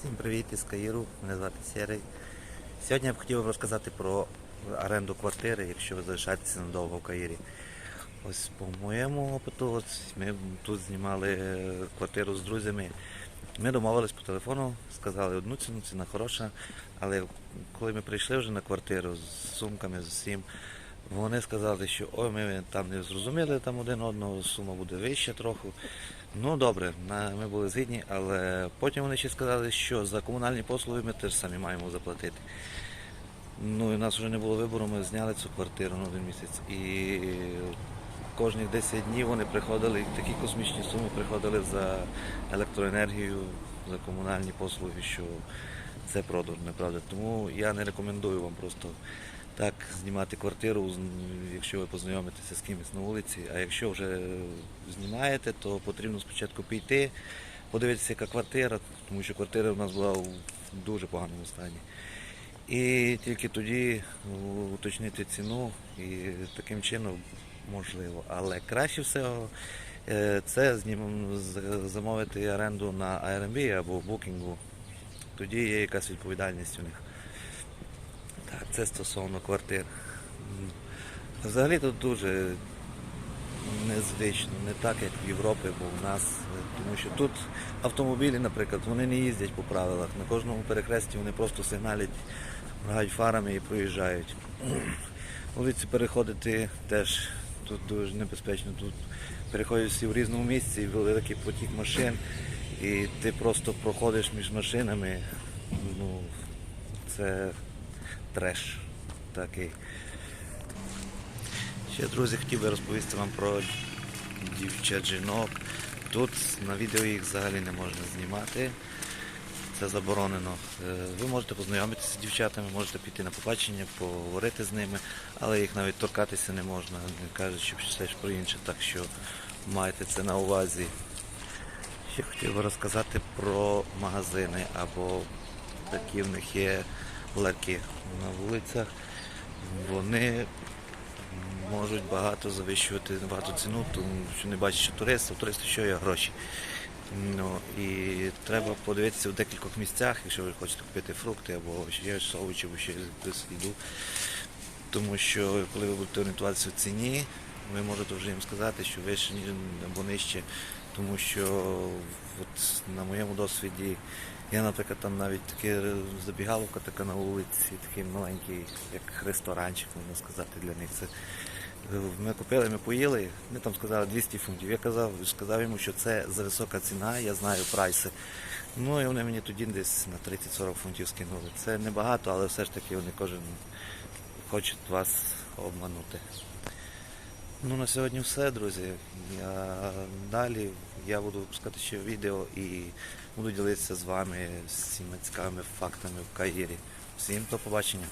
Всім привіт із Каїру, мене звати Серий. Сьогодні я б хотів розказати про оренду квартири, якщо ви залишаєтеся надовго в Каїрі. Ось по моєму опиту, ось ми тут знімали е, квартиру з друзями. Ми домовились по телефону, сказали одну ціну, ціна хороша, але коли ми прийшли вже на квартиру з сумками, з усім, вони сказали, що ой, ми там не зрозуміли там один одного, сума буде вища трохи. Ну добре, ми були згідні, але потім вони ще сказали, що за комунальні послуги ми теж самі маємо заплатити. Ну і у нас вже не було вибору, ми зняли цю квартиру на один місяць. І кожні 10 днів вони приходили, такі космічні суми приходили за електроенергію, за комунальні послуги, що це продаж, неправда. Тому я не рекомендую вам просто так знімати квартиру, якщо ви познайомитеся з кимось на вулиці. А якщо вже знімаєте, то потрібно спочатку піти, подивитися, яка квартира, тому що квартира в нас була в дуже поганому стані. І тільки тоді уточнити ціну і таким чином можливо. Але краще всього е, це замовити оренду на Airbnb або Booking. Тоді є якась відповідальність у них. Це стосовно квартир. Взагалі тут дуже незвично, не так, як в Європі, бо в нас, тому що тут автомобілі, наприклад, вони не їздять по правилах. На кожному перехресті вони просто сигналять, моргають фарами і проїжджають. Вулиці переходити теж тут дуже небезпечно. Тут переходять всі в різному місці, великий потік машин, і ти просто проходиш між машинами. Ну, це треш такий. Ще, друзі, хотів би розповісти вам про дівчат жінок. Тут на відео їх взагалі не можна знімати. Це заборонено. Е, Ви можете познайомитися з дівчатами, можете піти на побачення, поговорити з ними, але їх навіть торкатися не можна, не що все ж про інше, так що майте це на увазі. Ще хотів би розказати про магазини або такі в них є ларки на вулицях. Вони можуть багато завищувати багато ціну, тому що не бачать, що турист, а туристи що є гроші. Ну, і треба подивитися в декількох місцях, якщо ви хочете купити фрукти або ще овочі, або ще якусь їду. Тому що коли ви будете орієнтуватися в ціні, ви можете вже їм сказати, що вище або нижче. Тому що от на моєму досвіді я, наприклад, там навіть таке забігаловка така на вулиці, такий маленький, як ресторанчик, можна сказати, для них. Це ми купили, ми поїли, вони там сказали 200 фунтів. Я казав, сказав йому, що це за висока ціна, я знаю прайси. Ну і вони мені тоді десь на 30-40 фунтів скинули. Це небагато, але все ж таки вони кожен хочуть вас обманути. Ну на сьогодні все, друзі. Я, далі я буду випускати ще відео і буду ділитися з вами всіма цікавими фактами в Каїрі. Всім до побачення.